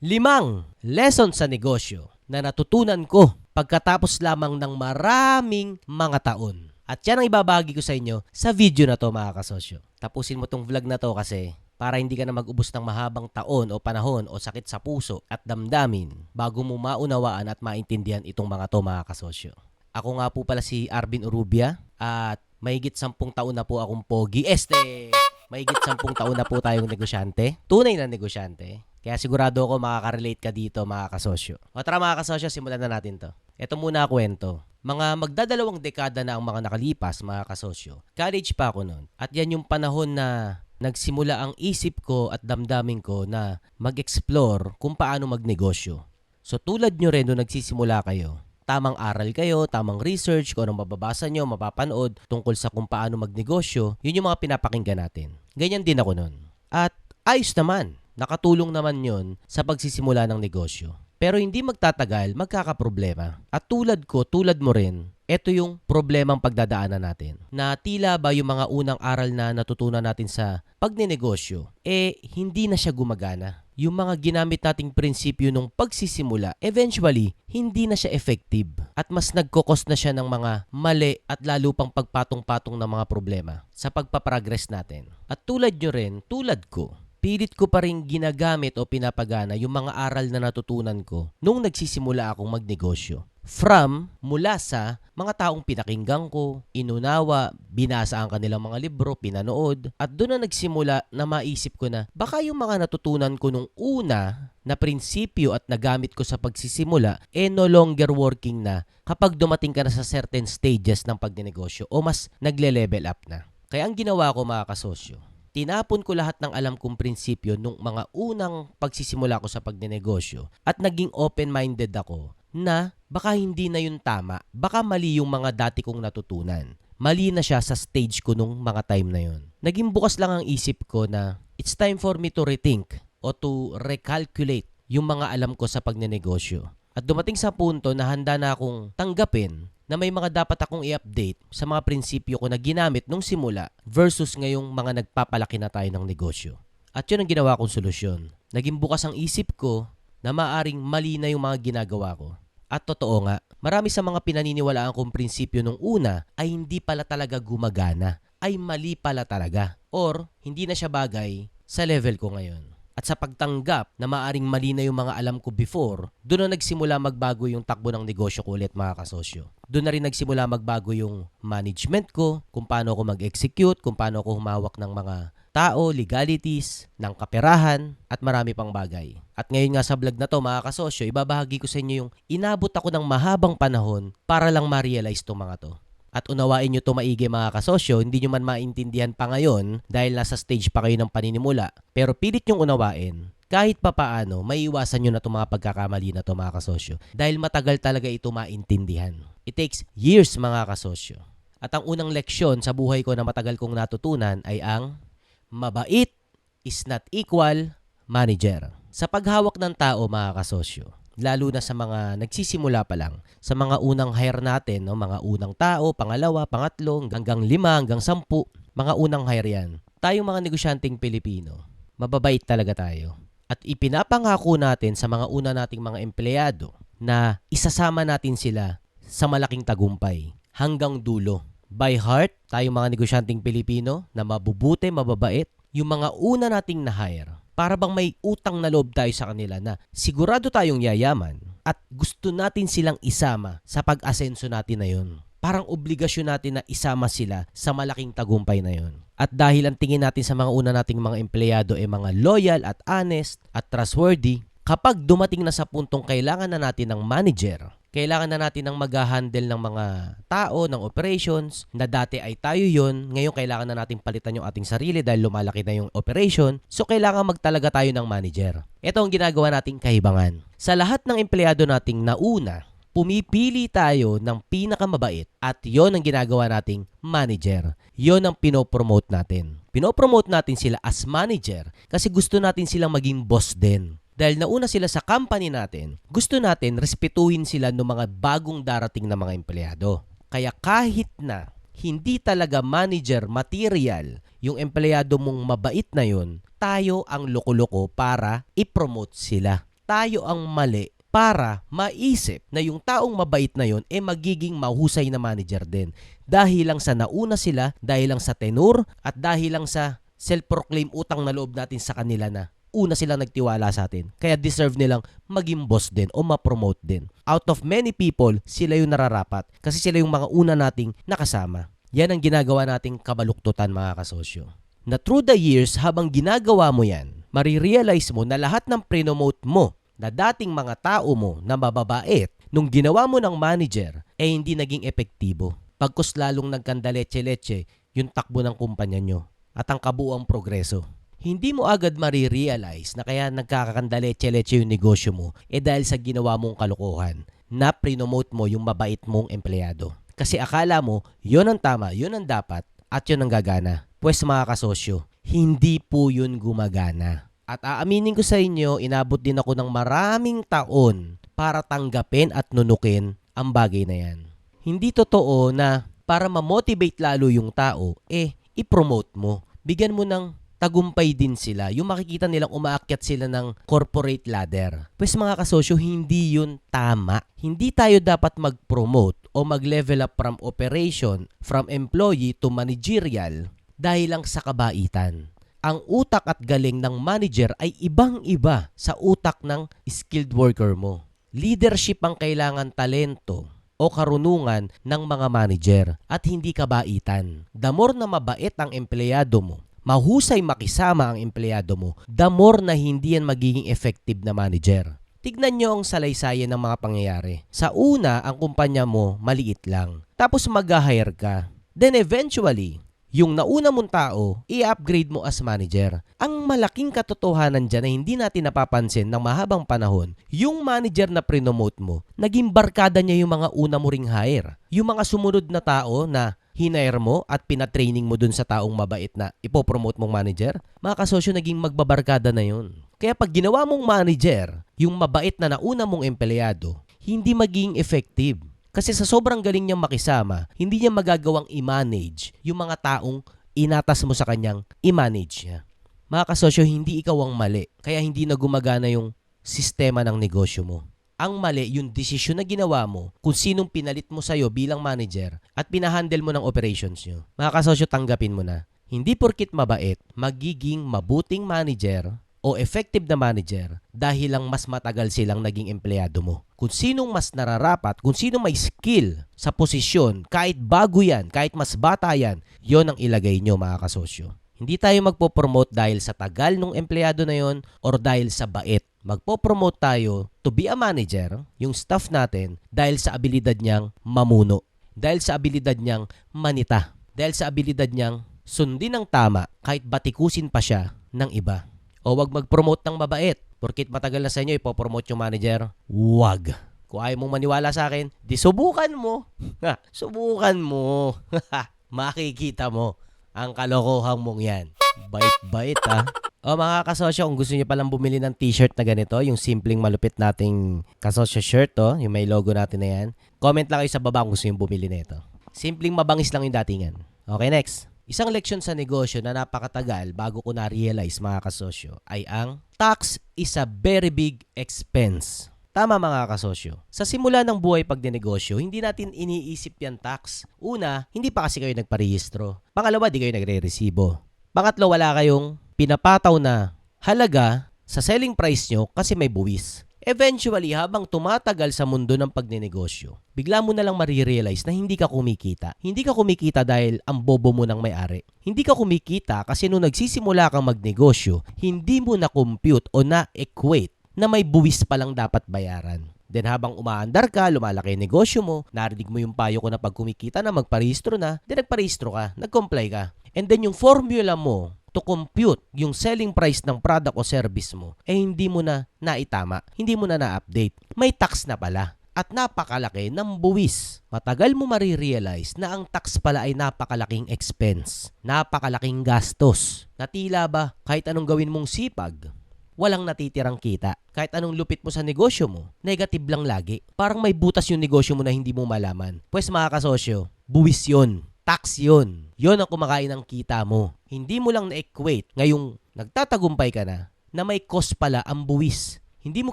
Limang lesson sa negosyo na natutunan ko pagkatapos lamang ng maraming mga taon. At yan ang ibabahagi ko sa inyo sa video na to mga kasosyo. Tapusin mo tong vlog na to kasi para hindi ka na mag-ubos ng mahabang taon o panahon o sakit sa puso at damdamin bago mo maunawaan at maintindihan itong mga to mga kasosyo. Ako nga po pala si Arvin Urubia at mahigit sampung taon na po akong pogi. Este! Mahigit sampung taon na po tayong negosyante. Tunay na negosyante. Kaya sigurado ako makaka-relate ka dito mga kasosyo. O tara mga kasosyo, simulan na natin to. Ito muna kwento. Mga magdadalawang dekada na ang mga nakalipas mga kasosyo. College pa ako noon. At yan yung panahon na nagsimula ang isip ko at damdamin ko na mag-explore kung paano magnegosyo. So tulad nyo rin nung nagsisimula kayo, tamang aral kayo, tamang research, kung anong mababasa nyo, mapapanood tungkol sa kung paano magnegosyo, yun yung mga pinapakinggan natin. Ganyan din ako noon. At ayos naman, nakatulong naman yon sa pagsisimula ng negosyo. Pero hindi magtatagal, magkakaproblema. At tulad ko, tulad mo rin, ito yung problemang pagdadaanan natin. Na tila ba yung mga unang aral na natutunan natin sa pagnenegosyo, eh hindi na siya gumagana. Yung mga ginamit nating prinsipyo nung pagsisimula, eventually, hindi na siya effective. At mas nagkokos na siya ng mga mali at lalo pang pagpatong-patong ng mga problema sa pagpaprogress natin. At tulad nyo rin, tulad ko, pilit ko pa rin ginagamit o pinapagana yung mga aral na natutunan ko nung nagsisimula akong magnegosyo. From, mula sa mga taong pinakinggan ko, inunawa, binasa ang kanilang mga libro, pinanood, at doon na nagsimula na maisip ko na baka yung mga natutunan ko nung una na prinsipyo at nagamit ko sa pagsisimula eh no longer working na kapag dumating ka na sa certain stages ng pagnenegosyo o mas nagle-level up na. Kaya ang ginawa ko mga kasosyo, tinapon ko lahat ng alam kong prinsipyo nung mga unang pagsisimula ko sa pagnenegosyo at naging open-minded ako na baka hindi na yun tama, baka mali yung mga dati kong natutunan. Mali na siya sa stage ko nung mga time na yun. Naging bukas lang ang isip ko na it's time for me to rethink o to recalculate yung mga alam ko sa pagnenegosyo. At dumating sa punto na handa na akong tanggapin na may mga dapat akong i-update sa mga prinsipyo ko na ginamit nung simula versus ngayong mga nagpapalaki na tayo ng negosyo. At yun ang ginawa kong solusyon. Naging bukas ang isip ko na maaring mali na yung mga ginagawa ko. At totoo nga, marami sa mga pinaniniwalaan kong prinsipyo nung una ay hindi pala talaga gumagana, ay mali pala talaga, or hindi na siya bagay sa level ko ngayon. At sa pagtanggap na maaring mali na yung mga alam ko before, doon na nagsimula magbago yung takbo ng negosyo ko ulit mga kasosyo. Doon na rin nagsimula magbago yung management ko, kung paano ako mag-execute, kung paano ako humawak ng mga tao, legalities, ng kaperahan, at marami pang bagay. At ngayon nga sa vlog na to mga kasosyo, ibabahagi ko sa inyo yung inabot ako ng mahabang panahon para lang ma-realize itong mga to. At unawain nyo to maigi mga kasosyo, hindi nyo man maintindihan pa ngayon dahil nasa stage pa kayo ng paninimula. Pero pilit nyong unawain, kahit papaano, maiiwasan nyo na itong mga pagkakamali na to mga kasosyo. Dahil matagal talaga ito maintindihan. It takes years mga kasosyo. At ang unang leksyon sa buhay ko na matagal kong natutunan ay ang mabait is not equal manager. Sa paghawak ng tao mga kasosyo, lalo na sa mga nagsisimula pa lang, sa mga unang hire natin, no, mga unang tao, pangalawa, pangatlo, hanggang lima, hanggang sampu, mga unang hire yan. Tayong mga negosyanteng Pilipino, mababait talaga tayo. At ipinapangako natin sa mga una nating mga empleyado na isasama natin sila sa malaking tagumpay hanggang dulo. By heart, tayong mga negosyanteng Pilipino na mabubuti, mababait, yung mga una nating na-hire, para bang may utang na loob tayo sa kanila na sigurado tayong yayaman at gusto natin silang isama sa pag-asenso natin na yun. Parang obligasyon natin na isama sila sa malaking tagumpay na yun. At dahil ang tingin natin sa mga una nating mga empleyado ay mga loyal at honest at trustworthy, kapag dumating na sa puntong kailangan na natin ng manager, kailangan na natin ng mag-handle ng mga tao, ng operations, na dati ay tayo yon ngayon kailangan na natin palitan yung ating sarili dahil lumalaki na yung operation, so kailangan magtalaga tayo ng manager. Ito ang ginagawa nating kahibangan. Sa lahat ng empleyado nating nauna, pumipili tayo ng pinakamabait at yon ang ginagawa nating manager. Yon ang pinopromote natin. Pinopromote natin sila as manager kasi gusto natin silang maging boss din. Dahil nauna sila sa company natin, gusto natin respetuhin sila ng mga bagong darating na mga empleyado. Kaya kahit na hindi talaga manager material yung empleyado mong mabait na yun, tayo ang loko-loko para i-promote sila. tayo ang mali para maisip na yung taong mabait na yon eh magiging mahusay na manager din. Dahil lang sa nauna sila, dahil lang sa tenor, at dahil lang sa self-proclaim utang na loob natin sa kanila na una silang nagtiwala sa atin. Kaya deserve nilang maging boss din o ma-promote din. Out of many people, sila yung nararapat kasi sila yung mga una nating nakasama. Yan ang ginagawa nating kabaluktutan mga kasosyo. Na through the years, habang ginagawa mo yan, marirealize mo na lahat ng prinomote mo na dating mga tao mo na mababait, nung ginawa mo ng manager, eh hindi naging epektibo. Pagkus lalong nagkandaleche-leche yung takbo ng kumpanya nyo at ang kabuang progreso. Hindi mo agad marirealize na kaya nagkakandaleche-leche yung negosyo mo eh dahil sa ginawa mong kalokohan na prinomote mo yung mabait mong empleyado. Kasi akala mo, yon ang tama, yon ang dapat, at yon ang gagana. Pwes mga kasosyo, hindi po yun gumagana. At aaminin ko sa inyo, inabot din ako ng maraming taon para tanggapin at nunukin ang bagay na yan. Hindi totoo na para ma-motivate lalo yung tao, eh, i-promote mo. Bigyan mo ng tagumpay din sila. Yung makikita nilang umaakyat sila ng corporate ladder. Pues mga kasosyo, hindi yun tama. Hindi tayo dapat mag-promote o mag-level up from operation, from employee to managerial dahil lang sa kabaitan ang utak at galing ng manager ay ibang-iba sa utak ng skilled worker mo. Leadership ang kailangan talento o karunungan ng mga manager at hindi kabaitan. The more na mabait ang empleyado mo, mahusay makisama ang empleyado mo, the more na hindi yan magiging effective na manager. Tignan nyo ang salaysay ng mga pangyayari. Sa una, ang kumpanya mo maliit lang. Tapos mag-hire ka. Then eventually, yung nauna mong tao, i-upgrade mo as manager. Ang malaking katotohanan dyan na hindi natin napapansin ng mahabang panahon, yung manager na prinomote mo, naging barkada niya yung mga una mo ring hire. Yung mga sumunod na tao na hinire mo at pinatraining mo dun sa taong mabait na ipopromote mong manager, mga kasosyo naging magbabarkada na yun. Kaya pag ginawa mong manager, yung mabait na nauna mong empleyado, hindi maging effective. Kasi sa sobrang galing niyang makisama, hindi niya magagawang i-manage yung mga taong inatas mo sa kanyang i-manage niya. Mga kasosyo, hindi ikaw ang mali. Kaya hindi na gumagana yung sistema ng negosyo mo. Ang mali, yung desisyon na ginawa mo kung sinong pinalit mo sa'yo bilang manager at pinahandle mo ng operations nyo. Mga kasosyo, tanggapin mo na. Hindi porkit mabait, magiging mabuting manager o effective na manager dahil lang mas matagal silang naging empleyado mo. Kung sinong mas nararapat, kung sino may skill sa posisyon, kahit bago yan, kahit mas bata yan, yon ang ilagay nyo mga kasosyo. Hindi tayo magpo-promote dahil sa tagal ng empleyado na yon or dahil sa bait. Magpo-promote tayo to be a manager, yung staff natin, dahil sa abilidad niyang mamuno. Dahil sa abilidad niyang manita. Dahil sa abilidad niyang sundin ng tama kahit batikusin pa siya ng iba. O wag mag-promote ng mabait. Porkit matagal na sa inyo, ipopromote yung manager. Wag. Kung ayaw mong maniwala sa akin, di subukan mo. Ha, subukan mo. Makikita mo ang kalokohan mong yan. Bait-bait ha. O mga kasosyo, kung gusto niyo palang bumili ng t-shirt na ganito, yung simpleng malupit nating kasosyo shirt to, yung may logo natin na yan, comment lang kayo sa baba kung gusto niyo bumili nito. Simpleng mabangis lang yung datingan. Okay, next. Isang leksyon sa negosyo na napakatagal bago ko na-realize mga kasosyo ay ang tax is a very big expense. Tama mga kasosyo. Sa simula ng buhay pagdinegosyo, hindi natin iniisip yan tax. Una, hindi pa kasi kayo nagparehistro. Pangalawa, di kayo nagre-resibo. Pangatlo, wala kayong pinapataw na halaga sa selling price nyo kasi may buwis. Eventually, habang tumatagal sa mundo ng pagnenegosyo, bigla mo na lang marirealize na hindi ka kumikita. Hindi ka kumikita dahil ang bobo mo ng may-ari. Hindi ka kumikita kasi nung nagsisimula kang magnegosyo, hindi mo na-compute o na-equate na may buwis pa lang dapat bayaran. Then habang umaandar ka, lumalaki yung negosyo mo, narinig mo yung payo ko na pag kumikita na, magparehistro na, then nagparehistro ka, nag-comply ka. And then yung formula mo to compute yung selling price ng product o service mo, eh hindi mo na naitama, hindi mo na na-update. May tax na pala at napakalaki ng buwis. Matagal mo marirealize na ang tax pala ay napakalaking expense, napakalaking gastos. Natila ba kahit anong gawin mong sipag, walang natitirang kita. Kahit anong lupit mo sa negosyo mo, negative lang lagi. Parang may butas yung negosyo mo na hindi mo malaman. Pwes mga kasosyo, buwis yun. Tax yun. Yun ang kumakain ng kita mo. Hindi mo lang na-equate ngayong nagtatagumpay ka na na may cost pala ang buwis. hindi mo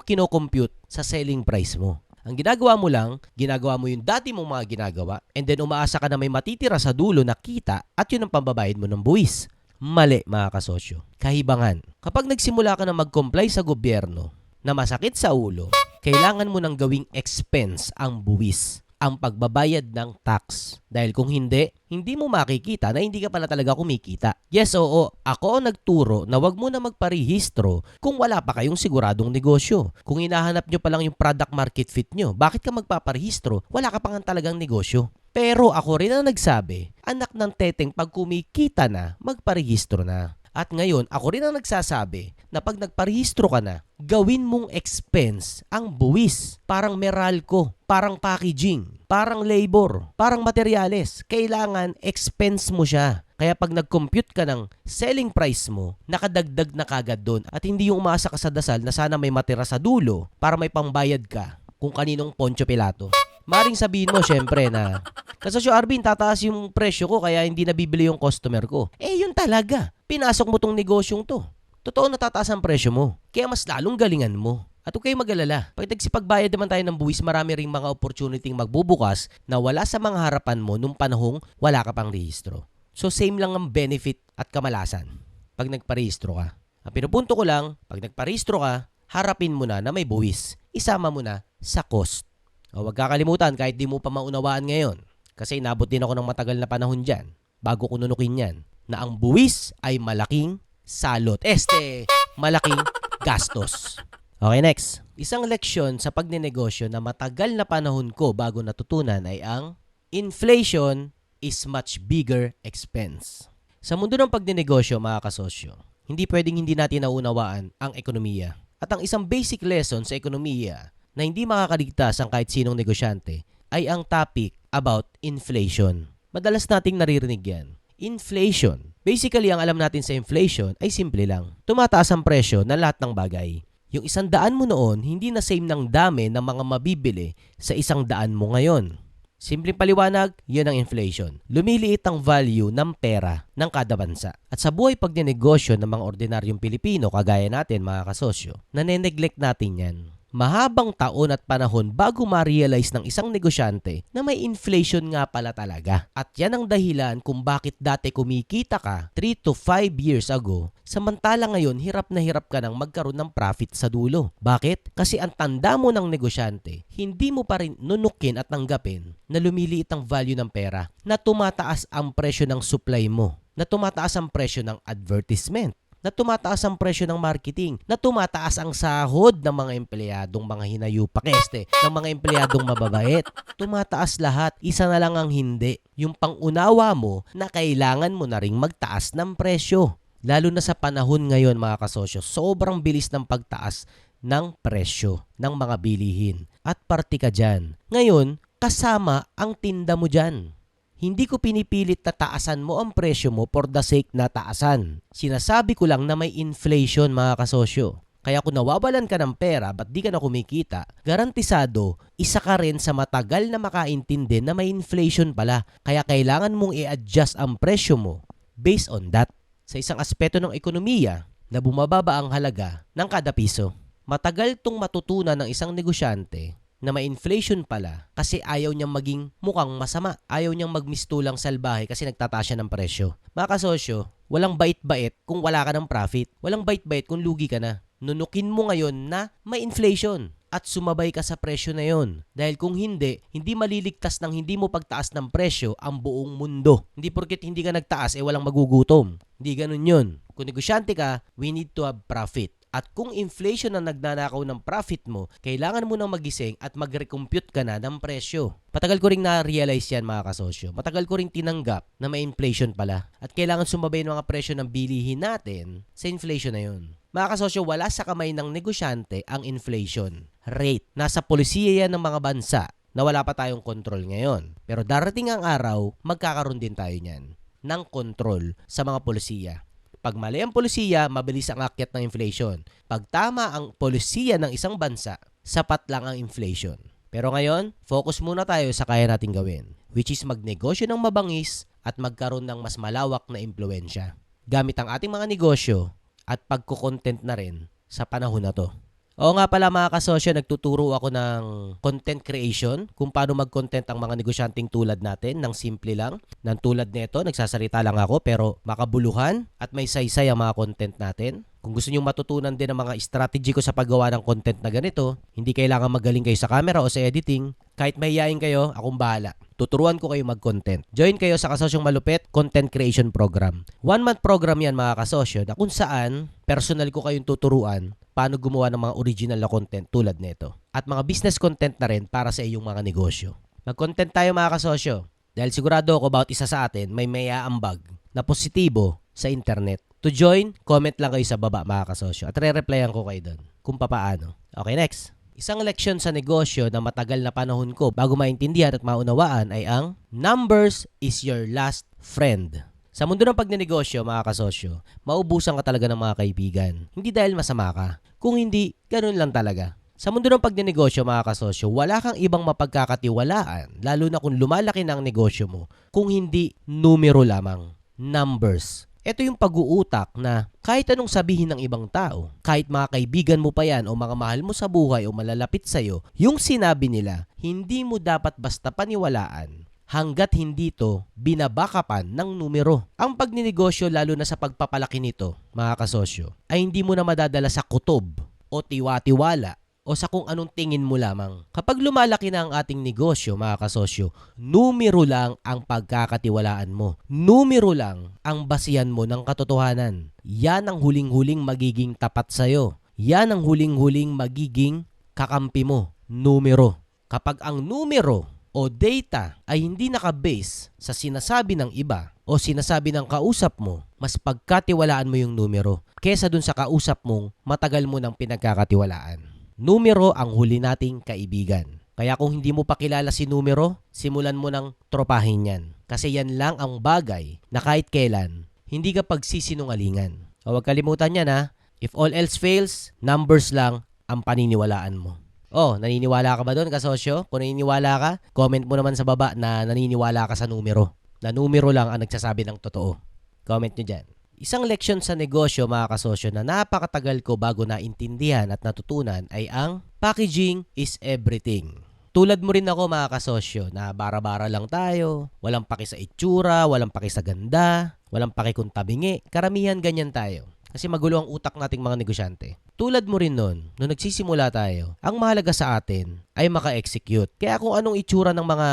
kinocompute sa selling price mo. Ang ginagawa mo lang, ginagawa mo yung dati mong mga ginagawa and then umaasa ka na may matitira sa dulo na kita at yun ang pambabayad mo ng buwis. Mali mga kasosyo. Kahibangan. Kapag nagsimula ka na mag-comply sa gobyerno na masakit sa ulo, kailangan mo nang gawing expense ang buwis ang pagbabayad ng tax. Dahil kung hindi, hindi mo makikita na hindi ka pala talaga kumikita. Yes, oo, ako ang nagturo na wag mo na magparehistro kung wala pa kayong siguradong negosyo. Kung hinahanap nyo pa lang yung product market fit nyo, bakit ka magpaparehistro? Wala ka pa nga talagang negosyo. Pero ako rin ang nagsabi, anak ng teteng pag kumikita na, magparehistro na. At ngayon, ako rin ang nagsasabi na pag nagparehistro ka na, gawin mong expense ang buwis. Parang Meralco, parang packaging, parang labor, parang materyales. Kailangan expense mo siya. Kaya pag nag-compute ka ng selling price mo, nakadagdag na kagad doon at hindi yung umasa ka sa dasal na sana may matira sa dulo para may pambayad ka kung kaninong Poncho Pilato. Maring sabihin mo syempre na kasi si Arvin, tataas yung presyo ko kaya hindi nabibili yung customer ko. Eh yun talaga. Pinasok mo tong negosyong to. Totoo natataas ang presyo mo. Kaya mas lalong galingan mo. At huwag kayong mag-alala. Pag nagsipagbayad naman tayo ng buwis, marami ring mga opportunity magbubukas na wala sa mga harapan mo nung panahong wala ka pang rehistro. So same lang ang benefit at kamalasan pag nagparehistro ka. Ang pinupunto ko lang, pag nagparehistro ka, harapin mo na na may buwis. Isama mo na sa cost. O wag kakalimutan kahit di mo pa maunawaan ngayon. Kasi inabot din ako ng matagal na panahon dyan bago ko nunukin yan na ang buwis ay malaking salot. Este, malaking gastos. Okay, next. Isang leksyon sa pagnenegosyo na matagal na panahon ko bago natutunan ay ang inflation is much bigger expense. Sa mundo ng pagnenegosyo, mga kasosyo, hindi pwedeng hindi natin naunawaan ang ekonomiya. At ang isang basic lesson sa ekonomiya na hindi makakaligtas ang kahit sinong negosyante ay ang topic about inflation. Madalas nating naririnig yan. Inflation. Basically, ang alam natin sa inflation ay simple lang. Tumataas ang presyo ng lahat ng bagay. Yung isang daan mo noon, hindi na same ng dami ng mga mabibili sa isang daan mo ngayon. Simpleng paliwanag, yun ang inflation. Lumiliit ang value ng pera ng kada bansa. At sa buhay pagnenegosyo ng mga ordinaryong Pilipino, kagaya natin mga kasosyo, naneneglect natin yan mahabang taon at panahon bago ma-realize ng isang negosyante na may inflation nga pala talaga. At yan ang dahilan kung bakit dati kumikita ka 3 to 5 years ago, samantala ngayon hirap na hirap ka nang magkaroon ng profit sa dulo. Bakit? Kasi ang tanda mo ng negosyante, hindi mo pa rin nunukin at tanggapin na lumiliit ang value ng pera, na tumataas ang presyo ng supply mo, na tumataas ang presyo ng advertisement, na tumataas ang presyo ng marketing, na tumataas ang sahod ng mga empleyadong mga hinayupakeste, ng mga empleyadong mababait. Tumataas lahat, isa na lang ang hindi. Yung pangunawa mo na kailangan mo na ring magtaas ng presyo. Lalo na sa panahon ngayon mga kasosyo, sobrang bilis ng pagtaas ng presyo ng mga bilihin. At parti ka dyan. Ngayon, kasama ang tinda mo dyan. Hindi ko pinipilit na taasan mo ang presyo mo for the sake na taasan. Sinasabi ko lang na may inflation mga kasosyo. Kaya kung nawawalan ka ng pera ba't di ka na kumikita, garantisado, isa ka rin sa matagal na makaintindi na may inflation pala. Kaya kailangan mong i-adjust ang presyo mo based on that. Sa isang aspeto ng ekonomiya na bumababa ang halaga ng kada piso. Matagal tong matutunan ng isang negosyante na may inflation pala kasi ayaw niyang maging mukhang masama. Ayaw niyang magmistulang salbahe kasi nagtataas siya ng presyo. Mga kasosyo, walang bait-bait kung wala ka ng profit. Walang bait-bait kung lugi ka na. Nunukin mo ngayon na may inflation at sumabay ka sa presyo na yon. Dahil kung hindi, hindi maliligtas ng hindi mo pagtaas ng presyo ang buong mundo. Hindi porket hindi ka nagtaas, eh walang magugutom. Hindi ganun yun. Kung negosyante ka, we need to have profit. At kung inflation ang nagnanakaw ng profit mo, kailangan mo nang magising at mag-recompute ka na ng presyo. Patagal ko ring na-realize yan mga kasosyo. Matagal ko ring tinanggap na may inflation pala. At kailangan sumabay ng mga presyo ng bilihin natin sa inflation na yun. Mga kasosyo, wala sa kamay ng negosyante ang inflation rate. Nasa polisiya yan ng mga bansa na wala pa tayong control ngayon. Pero darating ang araw, magkakaroon din tayo niyan ng control sa mga polisiya. Pag mali ang polisiya, mabilis ang akyat ng inflation. Pag tama ang polisiya ng isang bansa, sapat lang ang inflation. Pero ngayon, focus muna tayo sa kaya nating gawin, which is magnegosyo ng mabangis at magkaroon ng mas malawak na impluensya. Gamit ang ating mga negosyo at pagkukontent na rin sa panahon na to. Oo nga pala mga kasosyo, nagtuturo ako ng content creation, kung paano mag-content ang mga negosyanteng tulad natin, ng simple lang. Ng tulad nito, nagsasalita lang ako pero makabuluhan at may saysay ang mga content natin. Kung gusto nyo matutunan din ang mga strategy ko sa paggawa ng content na ganito, hindi kailangan magaling kayo sa camera o sa editing. Kahit mahihayin kayo, akong bahala. Tuturuan ko kayo mag-content. Join kayo sa Kasosyong Malupit Content Creation Program. One month program yan mga kasosyo na kung saan personal ko kayong tuturuan paano gumawa ng mga original na content tulad nito. At mga business content na rin para sa iyong mga negosyo. Mag-content tayo mga kasosyo. Dahil sigurado ako about isa sa atin may may aambag na positibo sa internet. To join, comment lang kayo sa baba mga kasosyo at re-replyan ko kayo doon kung papaano. Okay, next. Isang leksyon sa negosyo na matagal na panahon ko bago maintindihan at maunawaan ay ang numbers is your last friend. Sa mundo ng pagnenegosyo, mga kasosyo, maubusan ka talaga ng mga kaibigan. Hindi dahil masama ka. Kung hindi, ganun lang talaga. Sa mundo ng pagnenegosyo, mga kasosyo, wala kang ibang mapagkakatiwalaan, lalo na kung lumalaki na ang negosyo mo, kung hindi numero lamang, numbers. Ito yung pag-uutak na kahit anong sabihin ng ibang tao, kahit mga kaibigan mo pa yan o mga mahal mo sa buhay o malalapit sa'yo, yung sinabi nila, hindi mo dapat basta paniwalaan hanggat hindi to binabakapan ng numero. Ang pagninegosyo lalo na sa pagpapalaki nito, mga kasosyo, ay hindi mo na madadala sa kutob o tiwa-tiwala o sa kung anong tingin mo lamang. Kapag lumalaki na ang ating negosyo, mga kasosyo, numero lang ang pagkakatiwalaan mo. Numero lang ang basihan mo ng katotohanan. Yan ang huling-huling magiging tapat sa'yo. Yan ang huling-huling magiging kakampi mo. Numero. Kapag ang numero o data ay hindi nakabase sa sinasabi ng iba o sinasabi ng kausap mo, mas pagkatiwalaan mo yung numero kesa dun sa kausap mong matagal mo nang pinagkakatiwalaan. Numero ang huli nating kaibigan. Kaya kung hindi mo pa kilala si numero, simulan mo ng tropahin yan. Kasi yan lang ang bagay na kahit kailan, hindi ka pagsisinungalingan. O huwag kalimutan yan ha, if all else fails, numbers lang ang paniniwalaan mo. Oh, naniniwala ka ba doon, kasosyo? Kung naniniwala ka, comment mo naman sa baba na naniniwala ka sa numero. Na numero lang ang nagsasabi ng totoo. Comment nyo dyan. Isang leksyon sa negosyo mga kasosyo na napakatagal ko bago naintindihan at natutunan ay ang packaging is everything. Tulad mo rin ako mga kasosyo na bara-bara lang tayo, walang paki sa itsura, walang paki sa ganda, walang paki kung tabingi, karamihan ganyan tayo. Kasi magulo ang utak nating mga negosyante. Tulad mo rin nun, nung nagsisimula tayo, ang mahalaga sa atin ay maka-execute. Kaya kung anong itsura ng mga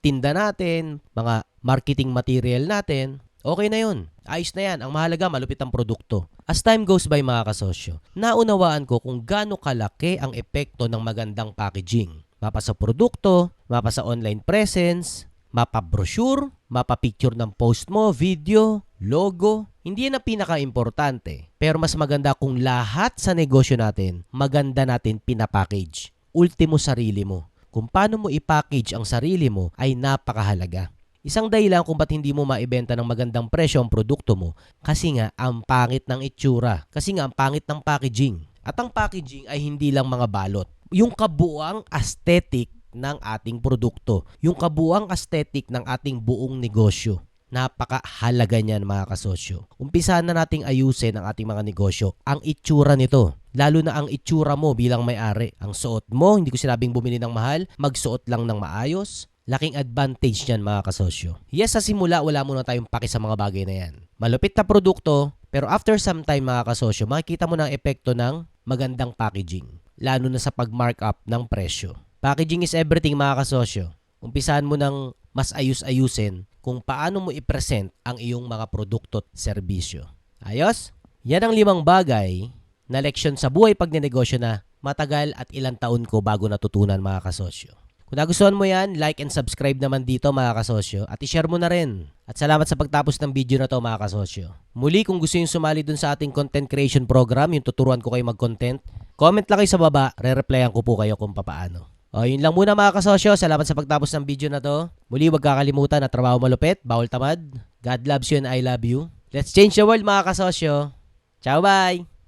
tinda natin, mga marketing material natin, Okay na yun. Ayos na yan. Ang mahalaga, malupit ang produkto. As time goes by mga kasosyo, naunawaan ko kung gaano kalaki ang epekto ng magandang packaging. Mapa sa produkto, mapa sa online presence, mapa brochure, mapa picture ng post mo, video, logo. Hindi yan ang pinaka-importante. Pero mas maganda kung lahat sa negosyo natin, maganda natin pinapackage. Ultimo sarili mo. Kung paano mo i-package ang sarili mo ay napakahalaga. Isang dahilan kung ba't hindi mo maibenta ng magandang presyo ang produkto mo kasi nga ang pangit ng itsura, kasi nga ang pangit ng packaging. At ang packaging ay hindi lang mga balot. Yung kabuang aesthetic ng ating produkto, yung kabuang aesthetic ng ating buong negosyo. Napakahalaga niyan mga kasosyo. Umpisahan na nating ayusin ang ating mga negosyo. Ang itsura nito, lalo na ang itsura mo bilang may-ari. Ang suot mo, hindi ko sinabing bumili ng mahal, magsuot lang ng maayos, Laking advantage niyan mga kasosyo. Yes, sa simula wala muna tayong paki sa mga bagay na yan. Malupit na produkto, pero after some time mga kasosyo, makikita mo ng epekto ng magandang packaging. Lalo na sa pag-markup ng presyo. Packaging is everything mga kasosyo. Umpisahan mo ng mas ayus-ayusin kung paano mo i-present ang iyong mga produkto at serbisyo. Ayos? Yan ang limang bagay na leksyon sa buhay pagnenegosyo na matagal at ilang taon ko bago natutunan mga kasosyo. Kung nagustuhan mo yan, like and subscribe naman dito mga kasosyo at i-share mo na rin. At salamat sa pagtapos ng video na to mga kasosyo. Muli kung gusto yung sumali dun sa ating content creation program, yung tuturuan ko kayo mag-content, comment lang kayo sa baba, re-replyan ko po kayo kung papaano. O yun lang muna mga kasosyo, salamat sa pagtapos ng video na to. Muli wag kakalimutan na trabaho malupit, bawal tamad. God loves you and I love you. Let's change the world mga kasosyo. Ciao bye!